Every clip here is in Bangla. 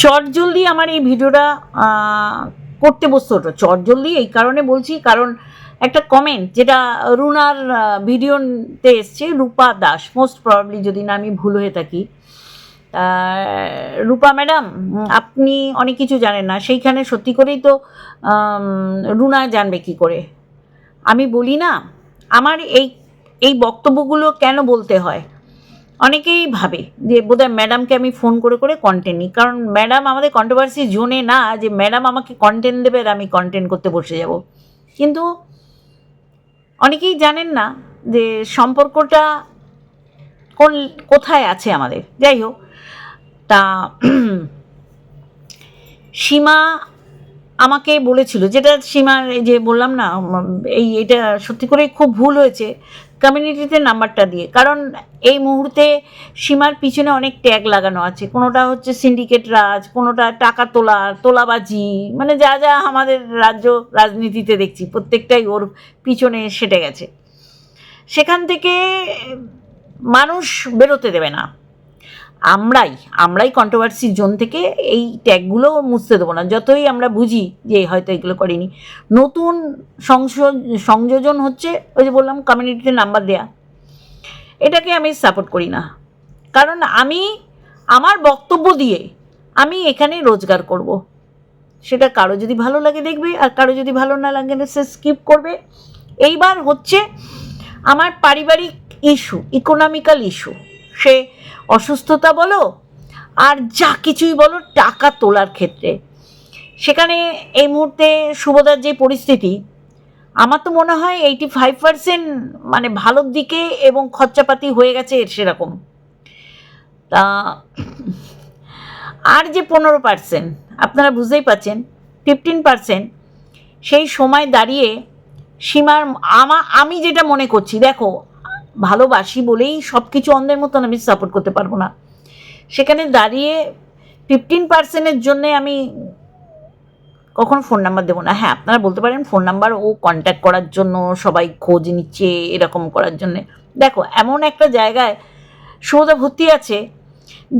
চটজলদি আমার এই ভিডিওটা করতে বসতে হতো। চটজলদি এই কারণে বলছি, কারণ একটা কমেন্ট যেটা রুনার ভিডিওতে এসছে, রূপা দাস মোস্ট প্রবাবলি যদি না আমি ভুল হয়ে থাকি। রূপা ম্যাডাম আপনি অনেক কিছু জানেন না, সেইখানে সত্যি করেই তো রুনা জানবে কি করে। আমি বলি না, আমার এই এই বক্তব্যগুলো কেন বলতে হয়? অনেকেই ভাবে যে বোধহয় ম্যাডামকে আমি ফোন করে করে কন্টেন্ট নিই। কারণ ম্যাডাম আমাদের কন্ট্রোভার্সি জোনে না যে ম্যাডাম আমাকে কন্টেন্ট দেবে আর আমি কন্টেন্ট করতে বসে যাব। কিন্তু অনেকেই জানেন না যে সম্পর্কটা কোন, কোথায় আছে আমাদের। যাই হোক, তা সীমা আমাকে বলেছিল, যেটা সীমার এই যে বললাম না, এই, এটা সত্যি করে খুব ভুল হয়েছে। কমিউনিটিতে নাম্বারটা দিয়ে। কারণ এই মুহূর্তে সীমার পিছনে অনেক ট্যাগ লাগানো আছে। কোনোটা হচ্ছে সিন্ডিকেট রাজ, কোনোটা টাকা তোলা, তোলাবাজি মানে যা যা আমাদের রাজ্য রাজনীতিতে দেখছি, প্রত্যেকটাই ওর পিছনে সেটে গেছে। সেখান থেকে মানুষ বেরোতে দেবে না। আমরাই আমরাই কন্ট্রোভার্সি জোন থেকে এই ট্যাগগুলো মুছতে দেবো না। যতই আমরা বুঝি যে হয়তো এগুলো করিনি। নতুন সংযোজন হচ্ছে ওই যে বললাম কমিউনিটিতে নাম্বার দেয়া। এটাকে আমি সাপোর্ট করি না। কারণ আমি, আমার বক্তব্য দিয়ে আমি এখানে রোজগার করব। সেটা কারও যদি ভালো লাগে দেখবে, আর কারও যদি ভালো না লাগে সে স্কিপ করবে। এইবার হচ্ছে আমার পারিবারিক ইস্যু ইকোনমিক্যাল ইস্যু সে অসুস্থতা বলো, আর যা কিছুই বলো, টাকা তোলার ক্ষেত্রে। সেখানে এই মুহূর্তে শুভদার যে পরিস্থিতি, আমার তো মনে হয় এইটি ফাইভ পার্সেন্ট মানে ভালোর দিকে এবং খরচাপাতি হয়ে গেছে এর সেরকম। তা, আর যে পনেরো পার্সেন্ট আপনারা বুঝতেই পারছেন ফিফটিন পার্সেন্ট সেই সময় দাঁড়িয়ে সীমার আমা, আমি যেটা মনে করছি, দেখো ভালোবাসি বলেই সব কিছু অন্ধের মতন আমি সাপোর্ট করতে পারব না। সেখানে দাঁড়িয়ে ফিফটিন পার্সেন্টের জন্যে আমি কখনো ফোন নাম্বার দেবো না। হ্যাঁ আপনারা বলতে পারেন ফোন নাম্বার ও কন্ট্যাক্ট করার জন্য, সবাই খোঁজ নিচ্ছে এরকম করার জন্যে। দেখো, এমন একটা জায়গায় সৌদা ভর্তি আছে,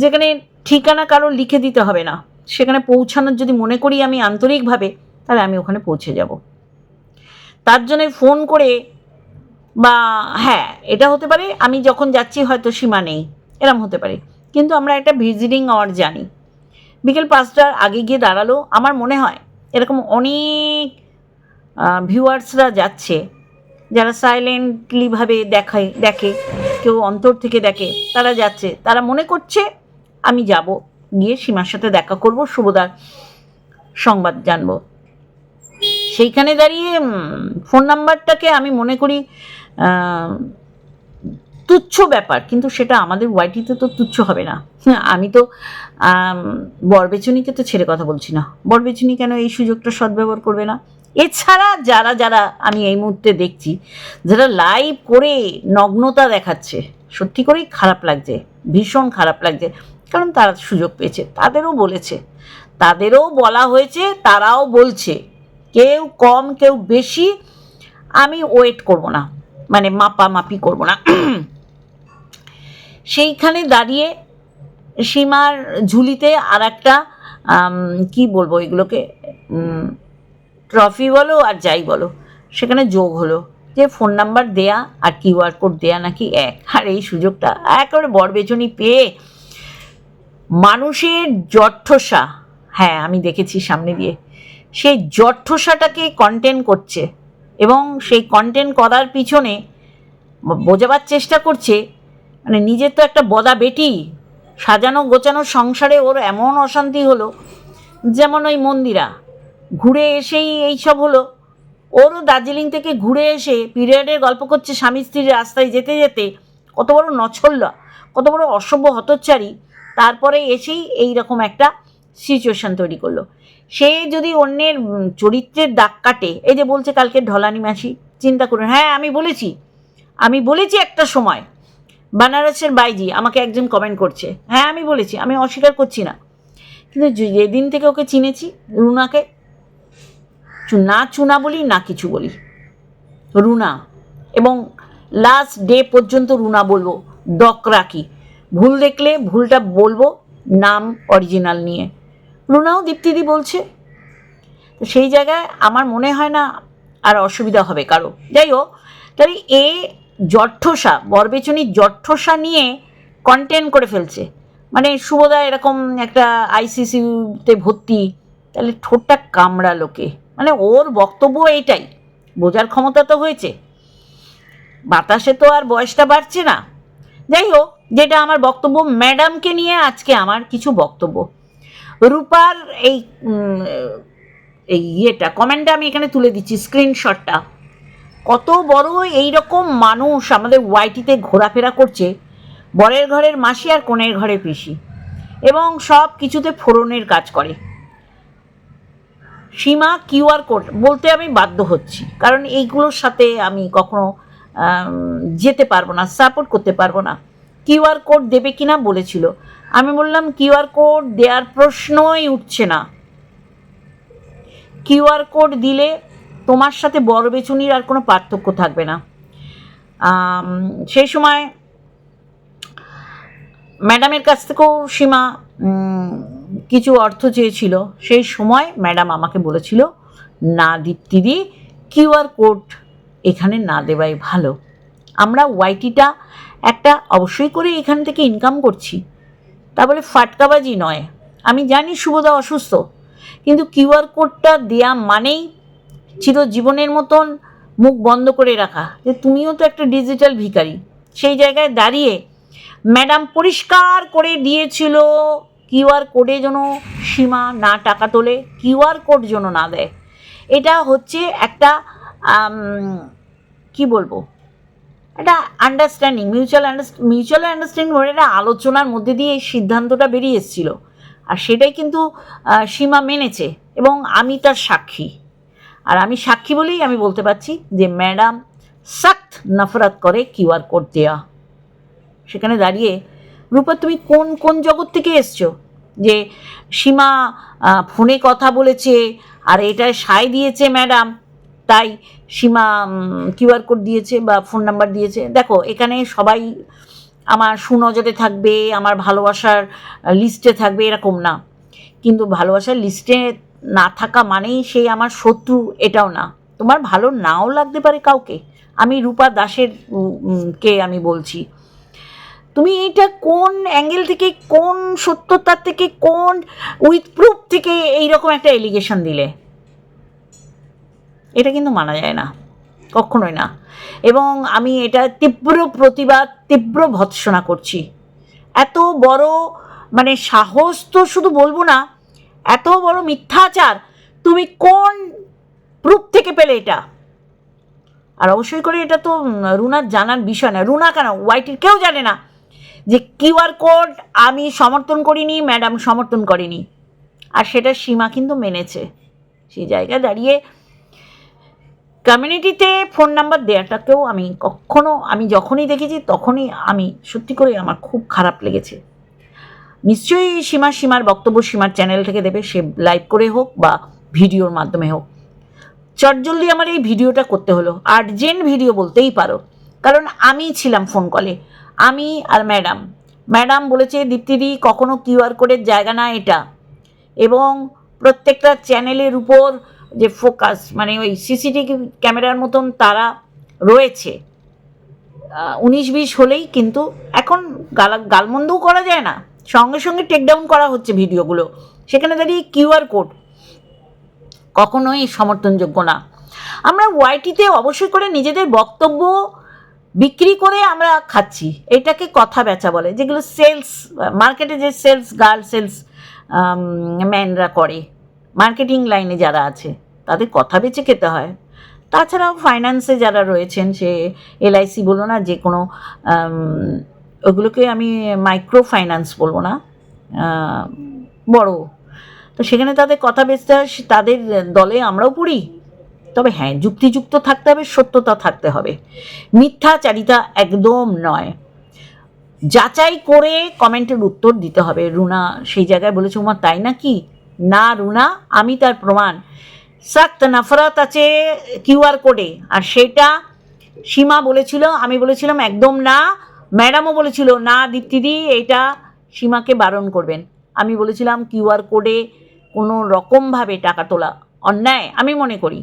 যেখানে ঠিকানা কারও লিখে দিতে হবে না। সেখানে পৌঁছানোর যদি মনে করি আমি আন্তরিকভাবে, তাহলে আমি ওখানে পৌঁছে যাব। তার জন্য ফোন করে বা হ্যাঁ এটা হতে পারে, আমি যখন যাচ্ছি হয়তো সীমা নেই, এরম হতে পারে। কিন্তু আমরা একটা ভিজিটিং আওয়ার জানি। বিকেল পাঁচটার আগে গিয়ে দাঁড়াল, আমার মনে হয় এরকম অনেক ভিউয়ার্সরা যাচ্ছে, যারা সাইলেন্টলিভাবে দেখায়, দেখে, কেউ অন্তর থেকে দেখে, তারা যাচ্ছে, তারা মনে করছে, আমি যাব, গিয়ে সীমার সাথে দেখা করব শুভদার সংবাদ জানব। সেইখানে দাঁড়িয়ে ফোন নাম্বারটাকে আমি মনে করি তুচ্ছ ব্যাপার, কিন্তু সেটা আমাদের ওয়াইটিতে তো তুচ্ছ হবে না। আমি তো বরবেচনিকে তো ছেড়ে কথা বলছি না। বরবেচনি কেন এই সুযোগটা সদ্ব্যবহার করবে না? এছাড়া যারা যারা আমি এই মুহূর্তে দেখছি, যারা লাইভ করে নগ্নতা দেখাচ্ছে, সত্যি করেই খারাপ লাগছে, ভীষণ খারাপ লাগছে, কারণ তারা সুযোগ পেয়েছে, তাদেরও বলেছে, তাদেরও বলা হয়েছে, তারাও বলছে, কেউ কম, কেউ বেশি, আমি ওয়েট করব না। মানে মাপামাপি করব না। সেইখানে দাঁড়িয়ে সীমার ঝুলিতে আর একটা কি বলব এগুলোকে ট্রফি বলো আর যাই বলো, সেখানে যোগ হলো। যে ফোন নাম্বার দেয়া আর কিউআর কোড দেয়া নাকি এক। আর এই সুযোগটা একেবারে বরবেচনি পেয়ে মানুষের জঠোসা হ্যাঁ আমি দেখেছি সামনে দিয়ে, সেই জঠোসাটাকে কন্টেন করছে। এবং সেই কন্টেন্ট করার পিছনে বোঝাবার চেষ্টা করছে মানে নিজের তো একটা বদা বেটি, সাজানো গোছানো সংসারে ওর এমন অশান্তি হলো, যেমন ওই মন্দিরা, ঘুরে এসেই এইসব হলো। ওরও দার্জিলিং থেকে ঘুরে এসে পিরিয়ডের গল্প করছে স্বামী স্ত্রীর রাস্তায় যেতে যেতে, কত বড় নছল্লা কত বড় অসভ্য হতচারী তারপরে এসেই এই রকম একটা সিচুয়েশন তৈরি করল। সে যদি অন্যের চরিত্রের দাগ কাটে, এই যে বলছে কালকে ঢলানি মাসি, চিন্তা করুন। হ্যাঁ আমি বলেছি। আমি বলেছি একটা সময়, বানারসের বাইজি আমাকে একজন কমেন্ট করছে। হ্যাঁ আমি বলেছি, আমি অস্বীকার করছি না। কিন্তু যেদিন থেকে ওকে চিনেছি, রুনাকে না চুনা বলি, না কিছু বলি। রুনা, এবং লাস্ট ডে পর্যন্ত রুনা বলব ডক রাখি ভুল দেখলে ভুলটা বলব, নাম অরিজিনাল নিয়ে। রুনাও দীপ্তিদি বলছে। তো সেই জায়গায় আমার মনে হয় না আর অসুবিধা হবে কারও। যাই হোক, তাহলে এ জঠোসা বরবেচনির জঠোসা নিয়ে কন্টেন্ট করে ফেলছে। মানে শুভদা এরকম একটা আইসিসিউতে ভর্তি, তাহলে ঠোঁটটা কামড়া লোকে মানে ওর বক্তব্য এইটাই, বোঝার ক্ষমতা তো হয়েছে। বাতাসে তো আর বয়সটা বাড়ছে না। যাই হোক, যেটা আমার বক্তব্য ম্যাডামকে নিয়ে আজকে আমার কিছু বক্তব্য। রূপার এই এই ইয়েটা কমেন্টটা আমি এখানে তুলে দিচ্ছি স্ক্রিনশটটা কত বড় এই রকম মানুষ আমাদের ওয়াইটিতে ঘোরাফেরা করছে, বরের ঘরের মাসি আর কোণের ঘরে পিসি, এবং সব কিছুতে ফোড়নের কাজ করে। সীমা কিউআর কোড বলতে আমি বাধ্য হচ্ছি, কারণ এইগুলোর সাথে আমি কখনো যেতে পারব না সাপোর্ট করতে পারব না। কিউআর কোড দেবে কিনা বলেছিল আমি বললাম কিউআর কোড দেওয়ার প্রশ্নই উঠছে না। কিউআর কোড দিলে তোমার সাথে বড় বেচুনির আর কোনো পার্থক্য থাকবে না। সেই সময় ম্যাডামের কাছ থেকেও সীমা কিছু অর্থ চেয়েছিল। সেই সময় ম্যাডাম আমাকে বলেছিল, না দীপ্তিদি কিউআর কোড এখানে না দেওয়াই ভালো। আমরা ওয়াইটিটা একটা অবশ্যই করে এখান থেকে ইনকাম করছি। তা বলে ফাটকাবাজি নয়। আমি জানি শুভদা অসুস্থ, কিন্তু কিউআর কোডটা দেয়া মানেই চিরজীবনের মতন মুখ বন্ধ করে রাখা যে তুমিও তো একটা ডিজিটাল ভিখারি। সেই জায়গায় দাঁড়িয়ে ম্যাডাম পরিষ্কার করে দিয়েছিল কিউআর কোডে যেন সীমা না টাকা তোলে কিউআর কোড যেন না দেয়। এটা হচ্ছে একটা কি বলব? একটা আন্ডারস্ট্যান্ডিং মিউচুয়াল মিউচুয়াল আন্ডারস্ট্যান্ডিং ওর একটা আলোচনার মধ্যে দিয়ে এই সিদ্ধান্তটা বেরিয়ে এসেছিল। আর সেটাই কিন্তু সীমা মেনেছে এবং আমি তার সাক্ষী। আর আমি সাক্ষী বলেই আমি বলতে পারছি যে, ম্যাডাম, সখ্ত নফরত করে কিউআর কোড দেওয়া সেখানে দাঁড়িয়ে, রূপা, তুমি কোন কোন জগৎ থেকে এসছো? যে, সীমা ফোনে কথা বলেছে, আর এটায় সায় দিয়েছে, ম্যাডাম। তাই সীমা কিউআর কোড দিয়েছে বা ফোন নাম্বার দিয়েছে। দেখো, এখানে সবাই আমার সুনজরে থাকবে, আমার ভালোবাসার লিস্টে থাকবে, এরকম না। কিন্তু ভালোবাসার লিস্টে না থাকা মানেই সেই আমার শত্রু, এটাও না। তোমার ভালো নাও লাগতে পারে কাউকে। আমি রূপা দাসের কে আমি বলছি। তুমি এটা কোন অ্যাঙ্গেল থেকে, কোন সত্যতার থেকে, কোন উইথ প্রুফ থেকে এইরকম একটা এলিগেশন দিলে? এটা কিন্তু মানা যায় না, কখনোই না। এবং আমি এটা তীব্র প্রতিবাদ, তীব্র ভৎসনা করছি। এত বড় মানে সাহস তো শুধু বলব না, এত বড় মিথ্যাচার, তুমি কোন প্রুফ থেকে পেলে এটা? আর অবশ্যই করে এটা তো রুনার জানার বিষয় না। রুনা কেন? ওয়াইটির কেউ জানে না যে কিউআর কোড আমি সমর্থন করিনি, ম্যাডাম সমর্থন করেনি। আর সেটা সীমা কিন্তু মেনেছে। সেই জায়গায় দাঁড়িয়ে কমিউনিটিতে ফোন নাম্বার দেওয়াটাকেও আমি কখনো, আমি যখনই দেখেছি তখনই আমি সত্যি করে আমার খুব খারাপ লেগেছে। নিশ্চয়ই সীমা সীমার বক্তব্য সীমার চ্যানেল থেকে দেবে, সে লাইভ করে হোক বা ভিডিওর মাধ্যমে হোক। চটজলদি আমার এই ভিডিওটা করতে হলো আর্জেন্ট ভিডিও বলতেই পারো। কারণ আমি ছিলাম ফোন কলে আমি আর ম্যাডাম ম্যাডাম বলেছে, দীপ্তিদি, কখনো কিউআর কোডের জায়গা না এটা। এবং প্রত্যেকটা চ্যানেলের উপর যে ফোকাস মানে ওই সিসিটিভি ক্যামেরার মতন তারা রয়েছে। উনিশ বিশ হলেই কিন্তু এখন গালা, গালমন্দও করা যায় না। সঙ্গে সঙ্গে টেকডাউন করা হচ্ছে ভিডিওগুলো। সেখানে দাঁড়িয়ে কিউআর কোড কখনোই সমর্থনযোগ্য না। আমরা ওয়াইটিতে অবশ্যই করে নিজেদের বক্তব্য বিক্রি করে আমরা খাচ্ছি। এটাকে কথা বেচা বলে, যেগুলো সেলস মার্কেটে যে সেলস গার্ল সেলস ম্যানরা করে। মার্কেটিং লাইনে যারা আছে। তাদের কথা বেচে খেতে হয়। তাছাড়াও ফাইন্যান্সে যারা রয়েছেন, সে এলআইসি বলো না, যে কোনো ওগুলোকে আমি মাইক্রো ফাইন্যান্স বলব না বড়। তো সেখানে তাদের কথা বেচতে হয় তাদের দলে আমরাও পড়ি। তবে হ্যাঁ যুক্তিযুক্ত থাকতে হবে, সত্যতা থাকতে হবে। মিথ্যাচারিতা একদম নয়। যাচাই করে কমেন্টের উত্তর দিতে হবে। রুনা সেই জায়গায় বলেছে, উমা, তাই নাকি? না রুনা, আমি তার প্রমাণ। সখ্ত নফরত আছে কিউআর কোডে। আর সেটা সীমা বলেছিল, আমি বলেছিলাম একদম না, ম্যাডামও বলেছিল, না দীপ্তিদি, এটা সীমাকে বারণ করবেন। আমি বলেছিলাম কিউআর কোডে কোনো রকমভাবে টাকা তোলা অন্যায়, আমি মনে করি।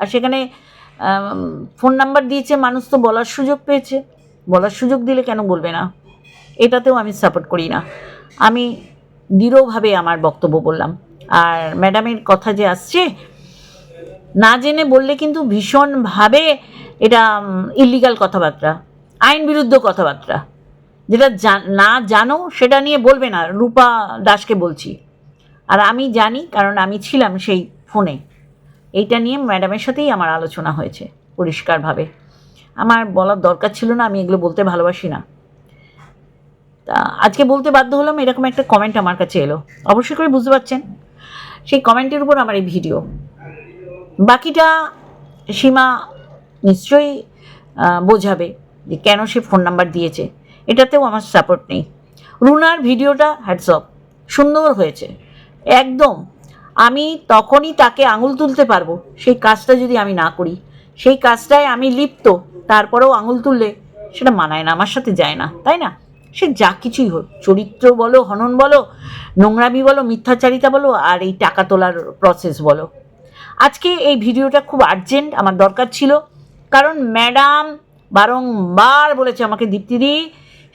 আর সেখানে ফোন নাম্বার দিয়েছে, মানুষ তো বলার সুযোগ পেয়েছে। বলার সুযোগ দিলে কেন বলবে না? এটাতেও আমি সাপোর্ট করি না। আমি দৃঢ়ভাবে আমার বক্তব্য বললাম। আর ম্যাডামের কথা যে আসছে না জেনে বললে কিন্তু ভীষণভাবে এটা ইলিগাল কথাবার্তা, আইন বিরুদ্ধ কথাবার্তা। যেটা না জানো সেটা নিয়ে বলবে না, রূপা দাসকে বলছি। আর আমি জানি, কারণ আমি ছিলাম সেই ফোনে। এইটা নিয়ে ম্যাডামের সাথেই আমার আলোচনা হয়েছে, পরিষ্কারভাবে। আমার বলার দরকার ছিল না, আমি এগুলো বলতে ভালোবাসি না। তা আজকে বলতে বাধ্য হলাম, এরকম একটা কমেন্ট আমার কাছে এলো। অবশ্যই করে বুঝতে পারছেন? সেই কমেন্টের উপর আমার এই ভিডিও বাকিটা সীমা নিশ্চয়ই বোঝাবে যে কেন সে ফোন নাম্বার দিয়েছে। এটাতেও আমার সাপোর্ট নেই। রুনার ভিডিওটা হ্যাটসঅপ সুন্দর হয়েছে। একদম, আমি তখনই তাকে আঙুল তুলতে পারব। সেই কাজটা যদি আমি না করি, সেই কাজটায় আমি লিপ্ত, তারপরেও আঙুল তুললে সেটা মানায় না, আমার সাথে যায় না, তাই না? সে যা কিছুই হোক, চরিত্র বলো, হনন বলো, নোংরামি বলো, মিথ্যাচারিতা বলো, আর এই টাকা তোলার প্রসেস বলো। আজকে এই ভিডিওটা খুব আর্জেন্ট আমার দরকার ছিল। কারণ ম্যাডাম বারংবার বলেছে আমাকে দীপ্তিদি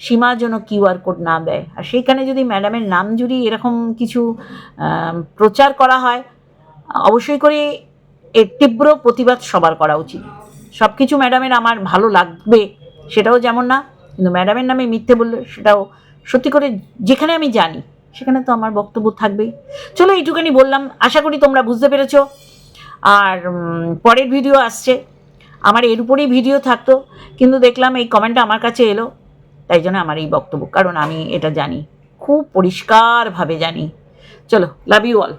সীমা যেন কিউআর কোড না দেয়। আর সেইখানে যদি ম্যাডামের নাম জুড়ি এরকম কিছু প্রচার করা হয়, অবশ্যই করে এর তীব্র প্রতিবাদ সবার করা উচিত। সব কিছু ম্যাডামের আমার ভালো লাগবে, সেটাও যেমন না, কিন্তু ম্যাডামের নামে মিথ্যে বললে সেটাও সত্যি করে যেখানে আমি জানি। সেখানে তো আমার বক্তব্য থাকবেই। চলো এইটুখানি বললাম, আশা করি তোমরা বুঝতে পেরেছ। আর পরের ভিডিও আসছে। আমার এর উপরেই ভিডিও থাকতো, কিন্তু দেখলাম এই কমেন্টটা আমার কাছে এলো। তাই জন্য আমার এই বক্তব্য, কারণ আমি এটা জানি। খুব পরিষ্কারভাবে জানি। চলো লাভ ইউ অল